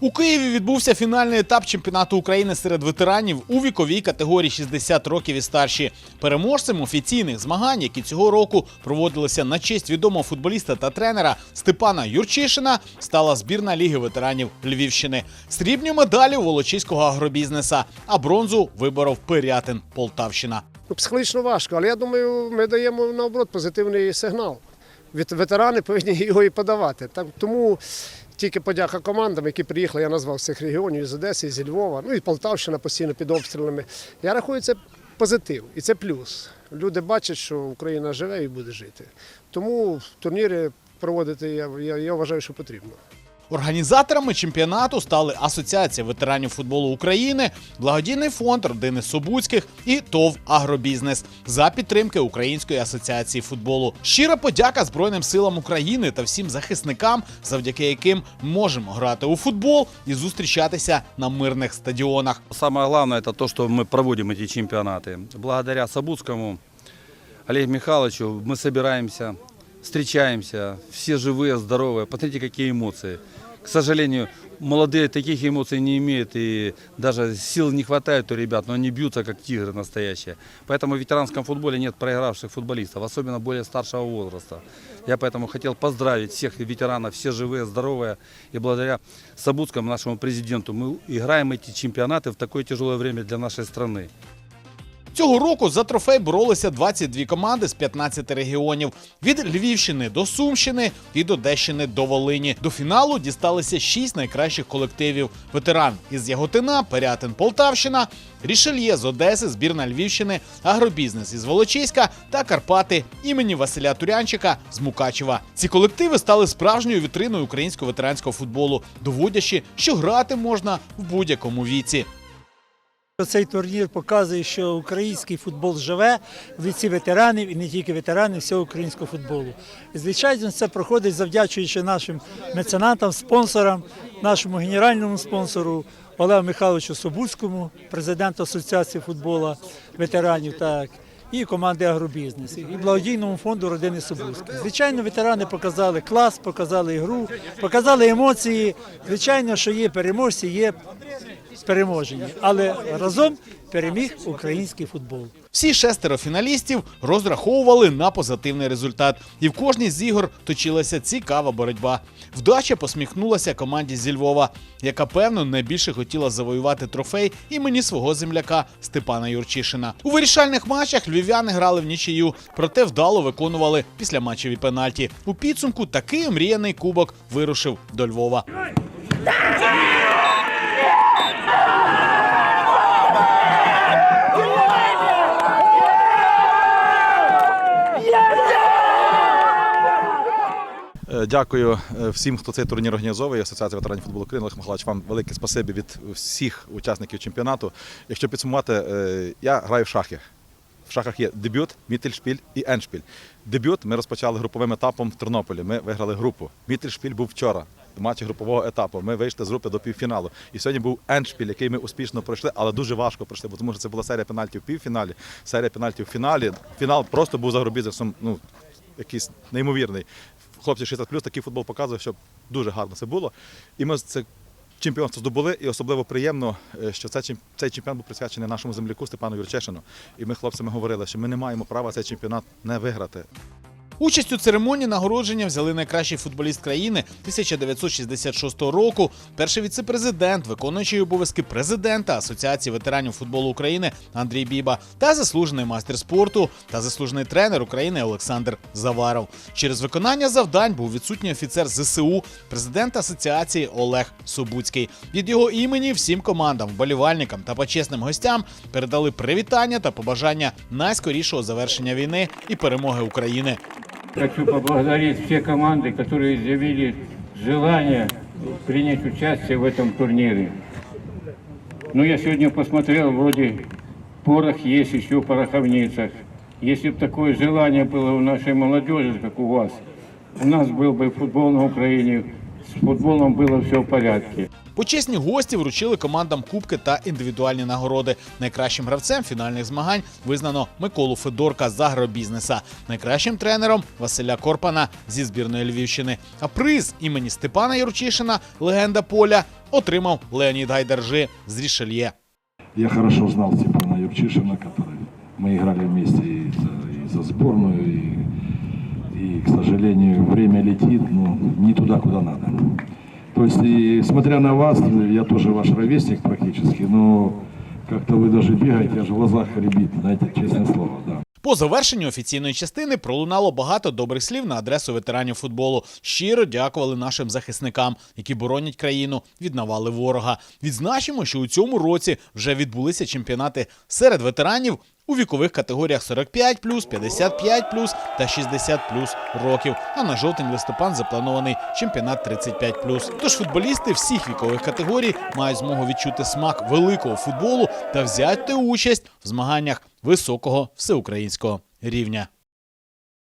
У Києві відбувся фінальний етап чемпіонату України серед ветеранів у віковій категорії 60 років і старші. Переможцем офіційних змагань, які цього року проводилися на честь відомого футболіста та тренера Степана Юрчишина, стала збірна Ліги ветеранів Львівщини. Срібні медалі у Волочиського агробізнеса, а бронзу виборов Пирятин Полтавщина. Ну, психологічно важко, але я думаю, ми даємо наоборот позитивний сигнал. Ветерани повинні його і подавати. Тому тільки подяка командам, які приїхали, я назвав з цих регіонів з Одеси, зі Львова, ну і Полтавщина постійно під обстрілами. Я рахую, це позитив і це плюс. Люди бачать, що Україна живе і буде жити. Тому турніри проводити я, я, я вважаю, що потрібно. Організаторами чемпіонату стали Асоціація ветеранів футболу України, благодійний фонд родини Собуцьких і ТОВ Агробізнес за підтримки Української асоціації футболу. Щира подяка Збройним силам України та всім захисникам, завдяки яким можемо грати у футбол і зустрічатися на мирних стадіонах. Самое главное это то, что мы проводим эти чемпионаты. Благодаря Сабутскому, Олегу Михайловичу мы собираемся, встречаемся, все живые, здоровые. Посмотрите, какие эмоции. К сожалению, молодые таких эмоций не имеют, и даже сил не хватает у ребят, но они бьются, как тигры настоящие. Поэтому в ветеранском футболе нет проигравших футболистов, особенно более старшего возраста. Я поэтому хотел поздравить всех ветеранов, все живые, здоровые. И благодаря Сабутскому, нашему президенту, мы играем эти чемпионаты в такое тяжелое время для нашей страны. Цього року за трофей боролися 22 команди з 15 регіонів від Львівщини до Сумщини, від Одещини до Волині. До фіналу дісталися 6 найкращих колективів: ветеран із Яготина, Перятин Полтавщина, Рішельє з Одеси, збірна Львівщини, агробізнес із Волочиська та Карпати імені Василя Турянчика з Мукачева. Ці колективи стали справжньою вітриною українського ветеранського футболу, доводячи, що грати можна в будь-якому віці. Цей турнір показує, що український футбол живе в ліці ветеранів і не тільки ветеранів всього українського футболу. Звичайно, це проходить завдячуючи нашим меценатам, спонсорам, нашому генеральному спонсору Олегу Михайловичу Собуцькому, президенту Асоціації футболу ветеранів, так. І команди агробізнес, і благодійному фонду родини Собуцьких. Звичайно, ветерани показали клас, показали ігру, показали емоції. Звичайно, що є переможці, є переможені, але разом переміг український футбол. Всі шестеро фіналістів розраховували на позитивний результат, і в кожній з ігор точилася цікава боротьба. Вдача посміхнулася команді зі Львова, яка певно найбільше хотіла завоювати трофей імені свого земляка Степана Юрчишина. У вирішальних матчах львів'яни грали в нічию, проте вдало виконували післяматчеві пенальті. У підсумку такий омріяний кубок вирушив до Львова. Дякую е, всім, хто цей турнір організовує. Асоціація ветеранів футболу України. Олег Михайлович, вам велике спасибі від всіх учасників чемпіонату. Якщо підсумувати, е, я граю в шахи. В шахах є дебют, мітельшпіль і еншпіль. Дебют ми розпочали груповим етапом в Тернополі. Ми виграли групу. Мітельшпіль був вчора. в Матчі групового етапу. Ми вийшли з групи до півфіналу. І сьогодні був еншпіль, який ми успішно пройшли, але дуже важко пройшли, бо тому що це була серія пенальтів в півфіналі, серія пенальтів в фіналі. Фінал просто був за агробізнесом, ну якийсь неймовірний. Хлопці 60 плюс такий футбол показує, що дуже гарно це було. І ми це чемпіонство здобули, і особливо приємно, е, що цей чемпіонат був присвячений нашому земляку Степану Юрчешину. І ми хлопцями говорили, що ми не маємо права цей чемпіонат не виграти. Участь у церемонії нагородження взяли найкращий футболіст країни 1966 року, перший віце-президент, виконуючий обов'язки президента Асоціації ветеранів футболу України Андрій Біба та заслужений майстер спорту та заслужений тренер України Олександр Заваров. Через виконання завдань був відсутній офіцер ЗСУ, президент асоціації Олег Собуцький. Від його імені всім командам, вболівальникам та почесним гостям передали привітання та побажання найскорішого завершення війни і перемоги України. Хочу поблагодарить все команды, которые изъявили желание принять участие в этом турнире. Ну, я сегодня посмотрел, вроде порох есть еще в пороховницах. Если бы такое желание было у нашей молодежи, как у вас, у нас был бы футбол на Украине с футболом было все в порядке. Почесні гості вручили командам кубки та індивідуальні нагороди. Найкращим гравцем фінальних змагань визнано Миколу Федорка з агробізнеса, найкращим тренером Василя Корпана зі збірної Львівщини. А приз імені Степана Юрчишина, легенда поля, отримав Леонід Гайдержи з Рішельє. Я хорошо знал Степана Юрчишина, который мы играли вместе и за, и за сборную, и, и, к сожалению, время летит, но не туда, куда надо. То есть, и, смотря на вас, я тоже ваш ровесник практически, но как-то вы даже бегаете, аж в глазах рябит, знаете, честное слово, да. По завершенню офіційної частини пролунало багато добрих слів на адресу ветеранів футболу. Щиро дякували нашим захисникам, які боронять країну від навали ворога. Відзначимо, що у цьому році вже відбулися чемпіонати серед ветеранів у вікових категоріях 45 55 та 60 років. А на жовтень-листопад запланований чемпіонат 35 Тож футболісти всіх вікових категорій мають змогу відчути смак великого футболу та взяти участь в змаганнях високого всеукраїнського рівня.